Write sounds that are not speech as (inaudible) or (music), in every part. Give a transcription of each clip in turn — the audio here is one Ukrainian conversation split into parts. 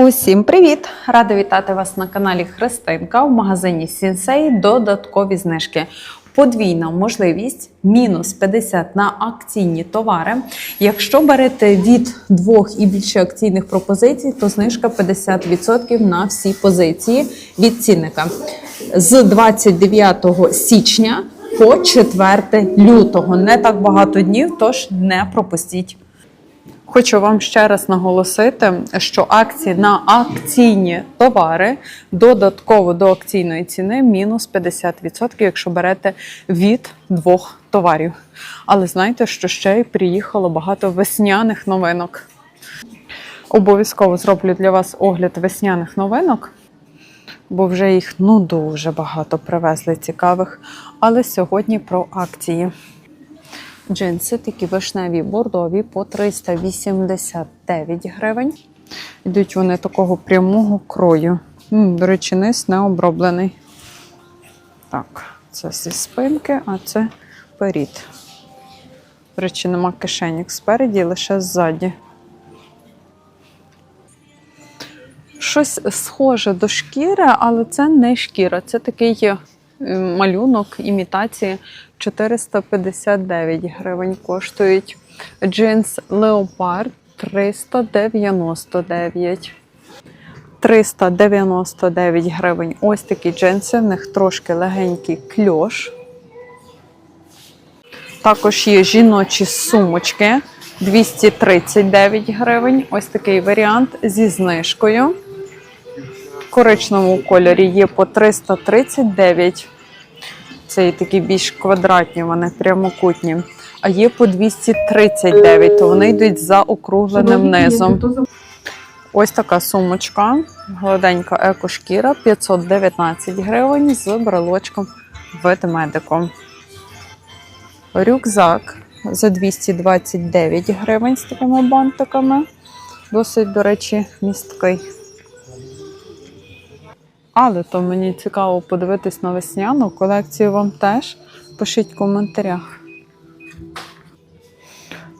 Усім привіт! Рада вітати вас на каналі Христинка в магазині Сінсей. Додаткові знижки. Подвійна можливість мінус 50 на акційні товари. Якщо берете від двох і більше акційних пропозицій, то знижка 50% на всі позиції від цінника з 29 січня по 4 лютого. Не так багато днів, тож не пропустіть. Хочу вам ще раз наголосити, що акції на акційні товари додатково до акційної ціни мінус 50%, якщо берете від двох товарів. Але знайте, що ще й приїхало багато весняних новинок. Обов'язково зроблю для вас огляд весняних новинок, бо вже їх ну дуже багато привезли цікавих. Але сьогодні про акції. Джинси такі вишневі бордові по 389 гривень. Йдуть вони такого прямого крою. М, До речі, низ не оброблений. Так, це зі спинки, а це перід. До речі, нема кишеньок спереді, лише ззаді. Щось схоже до шкіри, але це не шкіра. Це такий малюнок імітації 459 гривень коштують. Джинс Leopard 399. 399 гривень. Ось такі джинси. В них трошки легенький кльош. Також є жіночі сумочки 239 гривень. Ось такий варіант зі знижкою. В коричневому кольорі є по 339. Це і такі більш квадратні, вони прямокутні. А є по 239, то вони йдуть за округленим низом. Ось така сумочка, гладенька екошкіра, 519 гривень з брелочком ведмедиком. Рюкзак за 229 гривень з такими бантиками. Досить, до речі, місткий. Але то мені цікаво подивитись на весняну колекцію вам теж. Пишіть в коментарях.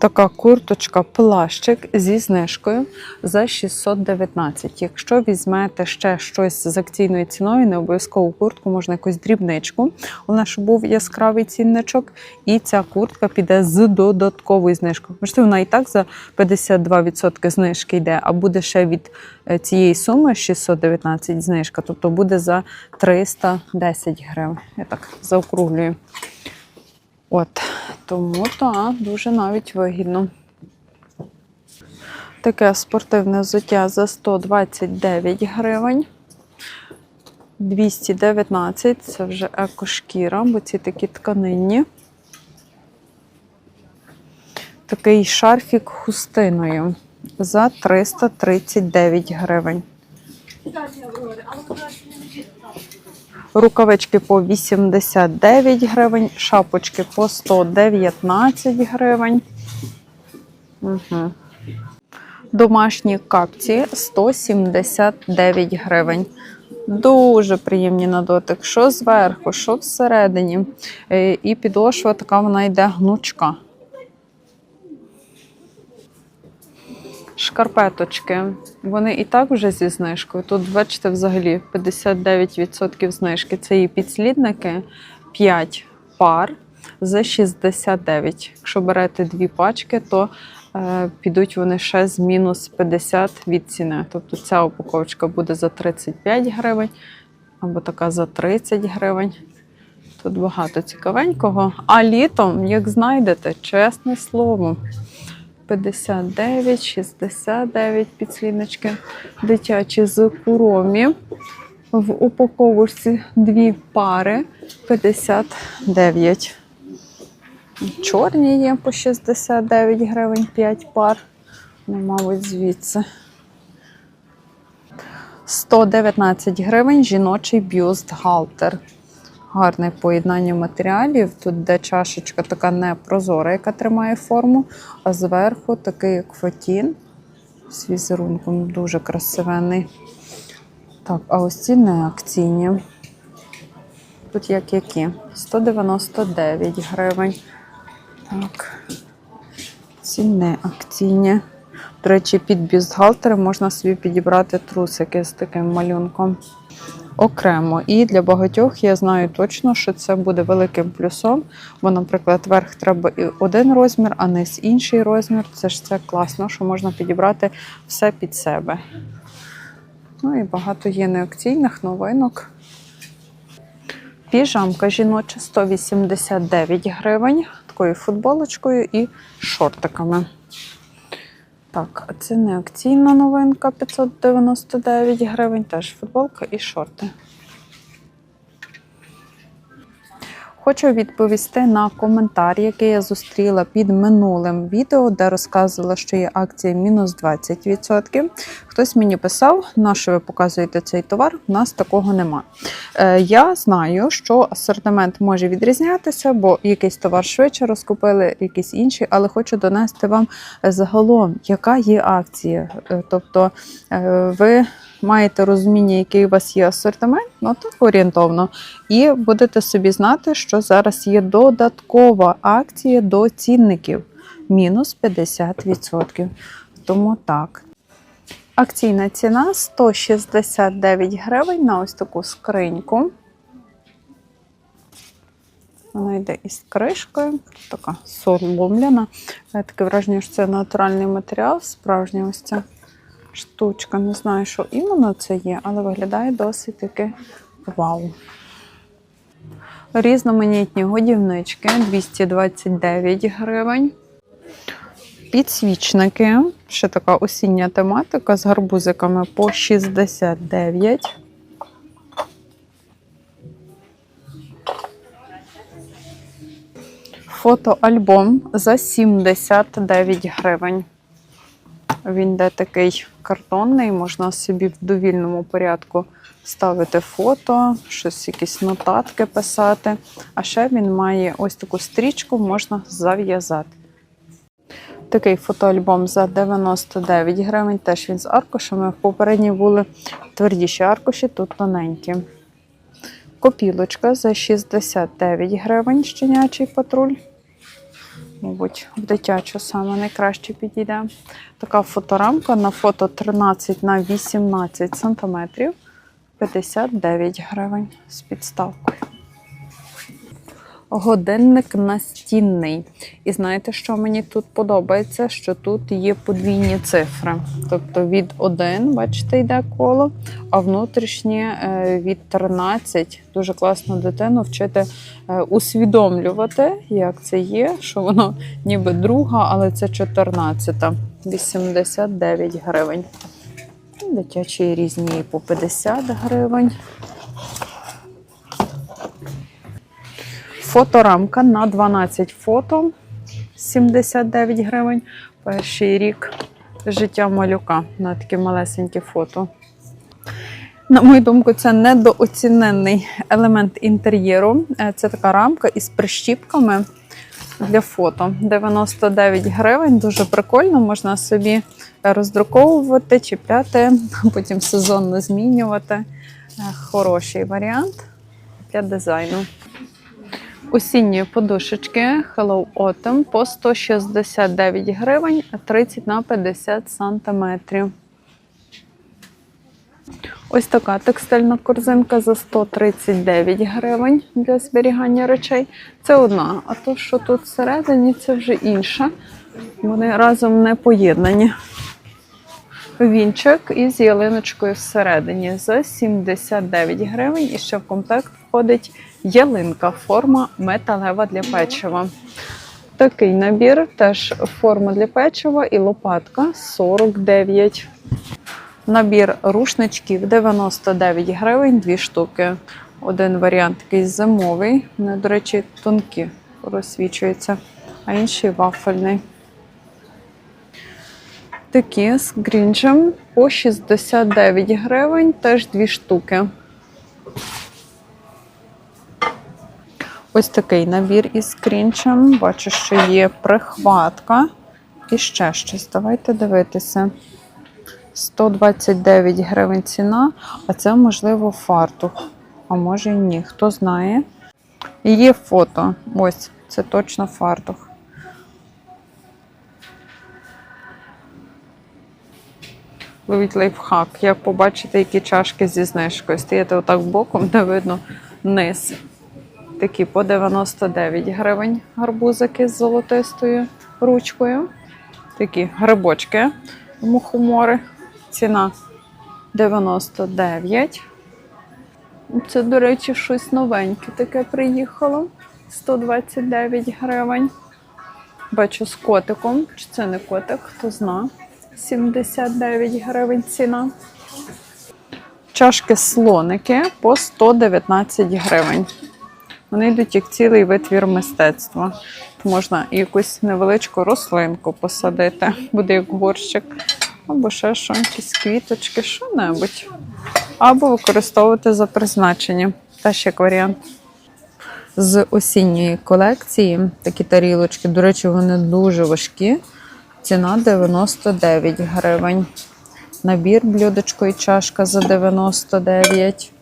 Така курточка плащик зі знижкою за 619. Якщо візьмете ще щось з акційною ціною, не обов'язково куртку, можна якусь дрібничку. Головне, щоб був яскравий цінничок, і ця куртка піде з додатковою знижкою. Можливо, вона і так за 52% знижки йде, а буде ще від е, цієї суми 619 знижка, тобто буде за 310 гривень. Я так заокруглюю. От, тому так, дуже навіть вигідно. Таке спортивне взуття за 129 гривень. 219 це вже екошкіра, бо ці такі тканинні. Такий шарфік хустиною за 339 гривень. Рукавички по 89 гривень, шапочки по 119 гривень. Угу. Домашні капці 179 гривень. Дуже приємні на дотик. Що зверху, що всередині. Е, І підошва така вона йде гнучка. Шкарпеточки. Вони і так вже зі знижкою. Тут, бачите, взагалі 59% знижки. Це і підслідники 5 пар за 69. Якщо берете дві пачки, то е, підуть вони ще з мінус 50 від ціни. Тобто ця упаковочка буде за 35 гривень, або така за 30 гривень. Тут багато цікавенького. А літом, як знайдете, чесне слово. 59, 69 підсліднички дитячі з куромі. В упаковочці дві пари 59. Чорні є по 69 гривень 5 пар. Ну, мабуть, звідси. 119 гривень жіночий бюст-галтер. Гарне поєднання матеріалів. Тут де чашечка така непрозора, яка тримає форму, а зверху такий як фатін з візерунком дуже красивенний. Так, а ось ці не акційні. Тут як які? 199 гривень. Так. Ці не акційні. До речі, під бюстгальтери можна собі підібрати трусики з таким малюнком окремо. І для багатьох я знаю точно, що це буде великим плюсом. Бо, наприклад, верх треба і один розмір, а низ інший розмір. Це ж це класно, що можна підібрати все під себе. Ну і багато є неакційних новинок. Піжамка жіноча 189 гривень, такою футболочкою і шортиками. Так, це не акційна новинка 599 гривень, теж футболка і шорти. Хочу відповісти на коментар, який я зустріла під минулим відео, де розказувала, що є акція мінус 20%. Хтось мені писав, на що ви показуєте цей товар, у нас такого нема. Е, я знаю, що асортимент може відрізнятися, бо якийсь товар швидше розкупили, якийсь інший, але хочу донести вам загалом, яка є акція. Е, Тобто е, ви маєте розуміння, який у вас є асортимент, ну так орієнтовно, і будете собі знати, що зараз є додаткова акція до цінників мінус 50%. Тому так. Акційна ціна 169 гривень на ось таку скриньку. Вона йде із кришкою, така соломляна. Е, Таке враження, що це натуральний матеріал, справжня ось ця штучка. Не знаю, що іменно це є, але виглядає досить таки вау. Різноманітні годівнички 229 гривень. Підсвічники, ще така осіння тематика з гарбузиками по 69. Фотоальбом за 79 гривень. Він де такий картонний, можна собі в довільному порядку ставити фото, щось, якісь нотатки писати. А ще він має ось таку стрічку, можна зав'язати. Такий фотоальбом за 99 гривень. Теж він з аркушами. Попередні були твердіші аркуші, тут тоненькі. Копілочка за 69 гривень щенячий патруль. Мабуть, в дитячу саме найкраще підійде. Така фоторамка на фото 13 на 18 сантиметрів. 59 гривень з підставкою. Годинник настінний. І знаєте, що мені тут подобається? Що тут є подвійні цифри. Тобто від 1, бачите, йде коло, а внутрішнє е, від 13. Дуже класно дитину вчити е, усвідомлювати, як це є, що воно ніби друга, але це 14. 89 гривень. Дитячі різні по 50 гривень. Фоторамка на 12 фото 79 гривень. Перший рік життя малюка на такі малесенькі фото. На мою думку, це недооцінений елемент інтер'єру. Е, Це така рамка із прищіпками для фото. 99 гривень, дуже прикольно, можна собі роздруковувати, чіпляти, (laughs) потім сезонно змінювати. Е, Хороший варіант для дизайну. Осінні подушечки Hello Autumn по 169 гривень, 30 на 50 сантиметрів. Ось така текстильна корзинка за 139 гривень для зберігання речей. Це одна, а то, що тут всередині, це вже інша. Вони разом не поєднані. Вінчик із ялиночкою всередині за 79 гривень. І ще в комплект входить ялинка, форма металева для печива. Такий набір, теж форма для печива і лопатка 49. Набір рушничків 99 гривень, дві штуки. Один варіант такий зимовий. Вони, до речі, тонкі розсвічуються, а інший вафельний. Такі з грінджем по 69 гривень, теж дві штуки. Ось такий набір із крінчем. Бачу, що є прихватка і ще щось. Давайте дивитися. 129 гривень ціна, а це, можливо, фартух. А може і ні, хто знає. І є фото. Ось, це точно фартух. Ловіть лайфхак. Як побачите, які чашки зі знижкою. Стоїте отак боком, де видно низ. Такі по 99 гривень гарбузики з золотистою ручкою. Такі грибочки мухомори. Ціна 99. Це, до речі, щось новеньке таке приїхало. 129 гривень. Бачу з котиком. Чи це не котик, хто зна. 79 гривень ціна. Чашки слоники по 119 гривень. Вони йдуть як цілий витвір мистецтва. Можна якусь невеличку рослинку посадити, буде як горщик, або ще що, якісь квіточки, що-небудь. Або використовувати за призначенням. Теж як варіант. З осінньої колекції такі тарілочки, до речі, вони дуже важкі. Ціна 99 гривень. Набір блюдечко і чашка за 99.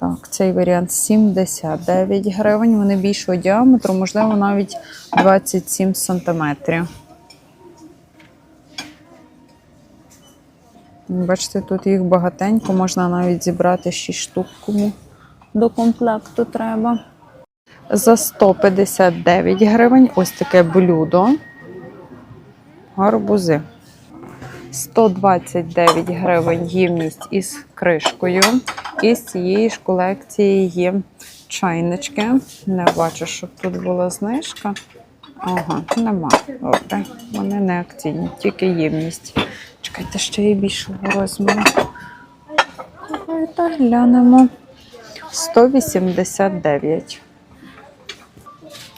Так, цей варіант 79 гривень. Вони більшого діаметру, можливо, навіть 27 сантиметрів. Бачите, тут їх багатенько, можна навіть зібрати 6 штук, кому до комплекту треба. За 159 гривень ось таке блюдо. Гарбузи. 129 гривень ємність із кришкою. І з цієї ж колекції є чайнички. Не бачу, щоб тут була знижка. Ага, нема. Добре. Вони не акційні, тільки ємність. Чекайте, ще є більшого розміру. Давайте глянемо. 189.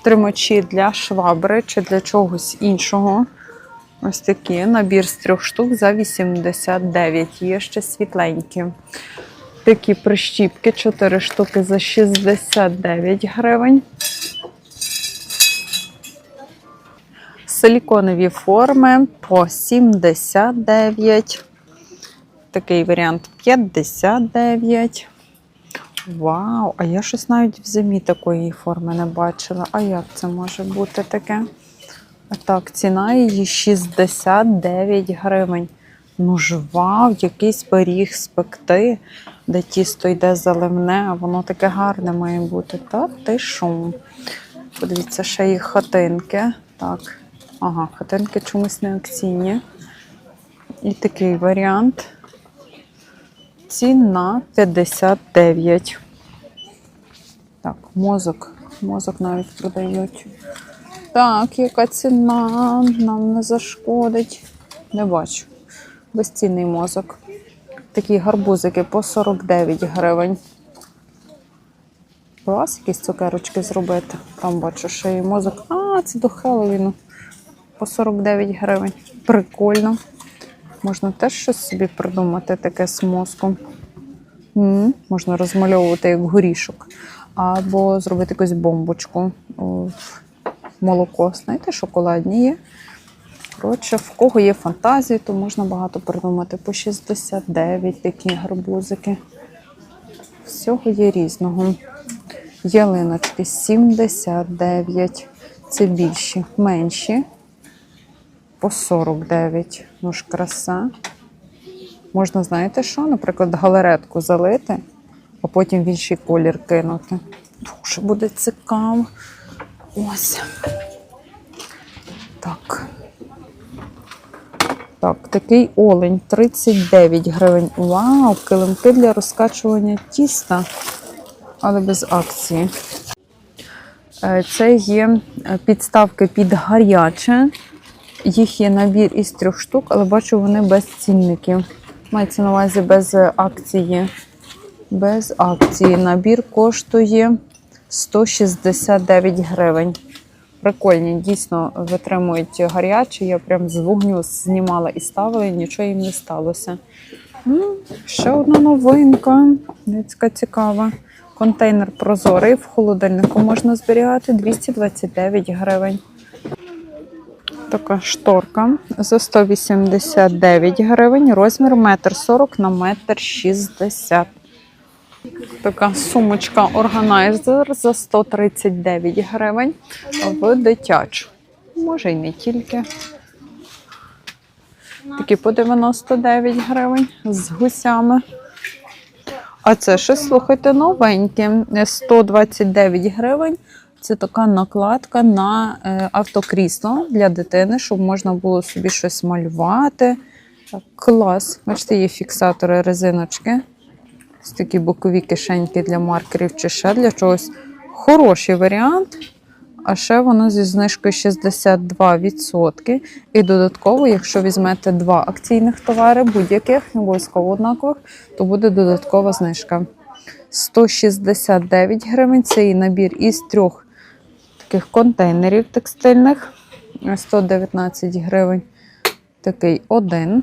Тримачі для швабри чи для чогось іншого. Ось такі. Набір з трьох штук за 89. Є ще світленькі. Такі прищіпки, 4 штуки за 69 гривень. Силіконові форми по 79. Такий варіант 59. Вау! А я щось навіть в зимі такої форми не бачила. А як це може бути таке? А Так, ціна її 69 гривень. Ну вау, якийсь пиріг спекти, де тісто йде заливне, а воно таке гарне має бути. Та ти шум. Подивіться, ще є хатинки. Так. Ага, хатинки чомусь не акційні. І такий варіант. Ціна 59. Так, мозок. Мозок навіть продають. Так, яка ціна? Нам не зашкодить. Не бачу. Безцінний мозок. Такі гарбузики по 49 гривень. Клас якісь цукерочки зробити. Там бачу, ще і мозок. А, це до Хеллоуіну. По 49 гривень. Прикольно. Можна теж щось собі придумати таке з мозком. М, Можна розмальовувати як горішок. Або зробити якусь бомбочку. О, молоко. Знаєте, шоколадні є. Коротше, в кого є фантазії, то можна багато придумати. По 69 такі гарбузики. Всього є різного. Ялиночки 79. Це більші, менші. По 49. Ну ж краса. Можна, знаєте що? Наприклад, галеретку залити, а потім в інший колір кинути. Дуже буде цікаво. Ось. Так. Так, такий олень 39 гривень. Вау, килимки для розкачування тіста, але без акції. Е, Це є е, підставки під гаряче. Їх є набір із трьох штук, але бачу, вони без цінників. Мається на увазі без акції. Без акції. Набір коштує 169 гривень. Прикольні, дійсно витримують гаряче. Я прям з вогню знімала і ставила, і нічого їм не сталося. М, Ще одна новинка. Дицька цікава. Контейнер прозорий в холодильнику можна зберігати 229 гривень. Така шторка за 189 гривень, розмір 1,40 на 1,60 м. Така сумочка органайзер за 139 гривень в дитячу. Може й не тільки. Такі по 99 гривень з гусями. А це щось, слухайте, новеньке. 129 гривень. Це така накладка на е, автокрісло для дитини, щоб можна було собі щось малювати. Клас. Бачите, є фіксатори резиночки. Ось такі бокові кишеньки для маркерів чи ще для чогось. Хороший варіант. А ще воно зі знижкою 62%. І додатково, якщо візьмете два акційних товари, будь-яких, не обов'язково однакових, то буде додаткова знижка. 169 гривень. Це і набір із трьох таких контейнерів текстильних. 119 гривень. Такий один.